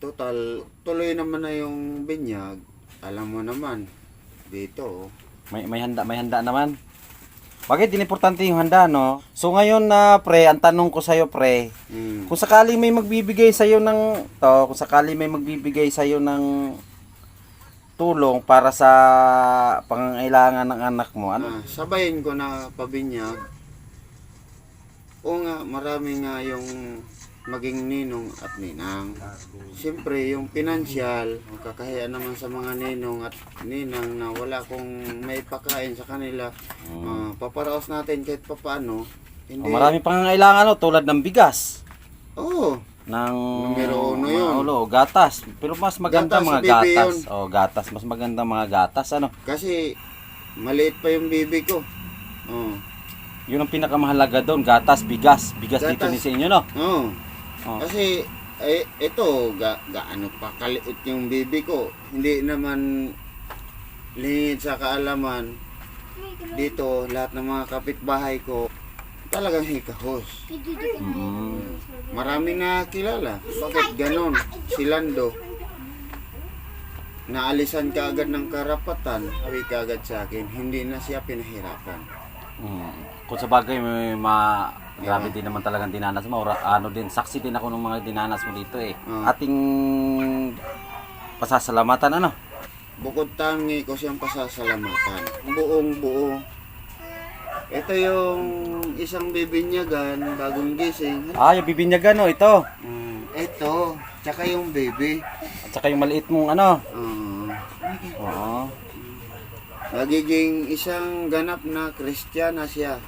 total, tuloy naman na yung binyag. Alam mo naman, dito, oh. May, may handa, may handa naman. Bakit din importante yung handa, no? So ngayon na pre, ang tanong ko sa'yo pre, Mm. kung sakali may magbibigay sa'yo ng, to, kung sakali may magbibigay sa'yo ng tulong para sa pangangailangan ng anak mo, ano? Ah, sabayin ko na pabinyag. O nga, marami nga yung maging ninong at ninang. Siyempre, yung pinansyal, kakahiya naman sa mga ninong at ninang na wala kong may pakain sa kanila. Ah, paparaos natin kahit papano. Hindi. Oh, marami pangangailangan, no? Tulad ng bigas. Oo. ng Numero uno yun. ulo, gatas. Pero mas maganda Gatas, mga bibi gatas. yun. Oh, gatas. Mas maganda mga gatas. Ano? Kasi, maliit pa yung bibi ko. Oh. Yun ang pinakamahalaga doon. Gatas, bigas. Bigas dito Gatas. ni sa inyo, no? Oh. Oh. Kasi eh, ito, ga, gaano pa kaliit yung bibi ko. Hindi naman lingid sa kaalaman. Dito, lahat ng mga kapitbahay ko, talagang hikahos. Mm. Maraming nakakilala. Bakit ganon? Si Lando, naalisan ka agad ng karapatan, sabi ka agad sa akin, hindi na siya pinahirapan. Mm. Kung sa bagay, may ma... Grabe din naman talagang dinanas mo. Ora, ano din, saksi din ako ng mga dinanas mo dito eh. Ah. Ating pasasalamatan, ano? Bukod tangi ko siyang pasasalamatan. Buong buo. Ito yung isang bibinyagan, bagong gising. Ah, yung bibinyagan, no? Ito. Mm, ito, tsaka yung baby. At saka yung maliit mong ano. Uh, Oo. nagiging isang ganap na kristyana siya.